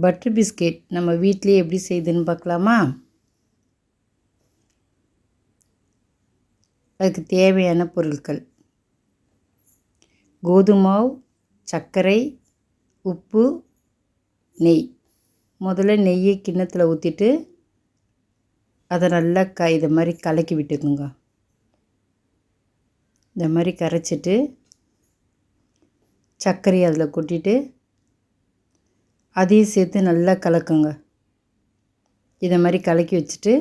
Butter biscuit நம்ம வீட்லேயே எப்படி செய்யுதுன்னு பார்க்கலாமா? அதுக்கு தேவையான பொருட்கள். கோதுமாவு சர்க்கரை உப்பு நெய். முதல்ல நெய்யை கிண்ணத்தில் ஊற்றிட்டு அதை நல்லா க இதை மாதிரி கலக்கி விட்டுக்குங்க. இந்த மாதிரி கரைச்சிட்டு சர்க்கரையை அதில் கொட்டிட்டு அதையும் சேர்த்து நல்லா கலக்குங்க. இதை மாதிரி கலக்கி வச்சுட்டு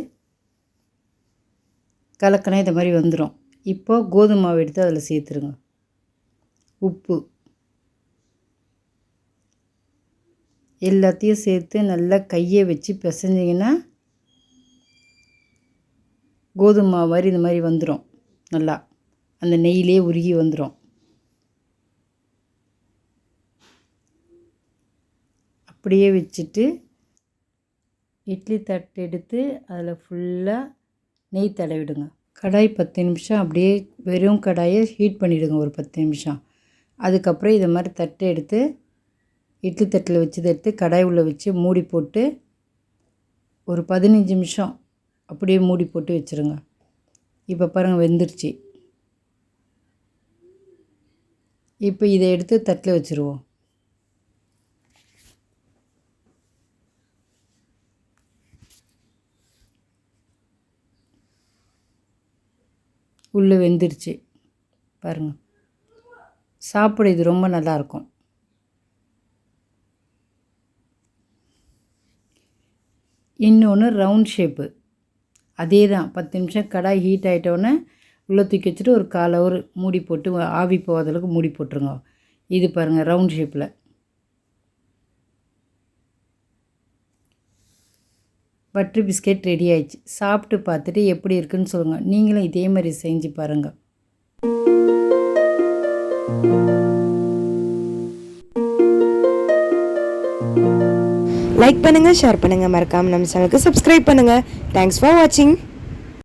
கலக்கினா இதை மாதிரி வந்துடும் இப்போ கோதுமை மாவு எடுத்து அதில் சேர்த்துருங்க. உப்பு. எல்லாத்தையும் சேர்த்து நல்லா கையை வச்சு பிசைஞ்சிங்கன்னா கோதுமை மாவு மாதிரி இந்த மாதிரி வந்துடும் நல்லா. அந்த நெய்யிலே உருகி வந்துடும் அப்படியே வச்சுட்டு இட்லி தட்டு எடுத்து அதில் ஃபுல்லாக நெய் தடவிடுங்க. கடாய் பத்து நிமிஷம் அப்படியே வெறும் கடாயை ஹீட் பண்ணிவிடுங்க ஒரு பத்து நிமிஷம். அதுக்கப்புறம் இதை மாதிரி தட்டை எடுத்து இட்லி தட்டில் வச்சதை எடுத்து கடாய் உள்ளே வச்சு மூடி போட்டு ஒரு பதினஞ்சு நிமிஷம் அப்படியே மூடி போட்டு வச்சுருங்க. இப்போ பாருங்கள் வெந்துருச்சு. இப்போ இதை எடுத்து தட்டில் வச்சுருவோம். உள்ளே வெந்துருச்சு. பாருங்கள் சாப்பிட இது ரொம்ப நல்லாயிருக்கும். இன்னொன்று ரவுண்ட் ஷேப்பு அதே தான் பத்து நிமிஷம் கடாய் ஹீட் ஆகிட்டோன்னே உள்ளே தூக்கி வச்சுட்டு ஒரு கால் ஹவர் மூடி போட்டு ஆவி போகாத அளவுக்கு மூடி போட்டுருங்க. இது பாருங்கள் ரவுண்ட் ஷேப்பில் பட்டர் பிஸ்கெட் ரெடி ஆயிடுச்சு. சாப்பிட்டு பார்த்துட்டு எப்படி இருக்குன்னு சொல்லுங்கள் நீங்களும் இதே மாதிரி செஞ்சு பாருங்கள் லைக் பண்ணுங்க ஷேர் பண்ணுங்க. மறக்காம நம்ம சேனலுக்கு சப்ஸ்கிரைப் பண்ணுங்க. தேங்க்ஸ் ஃபார் வாட்சிங்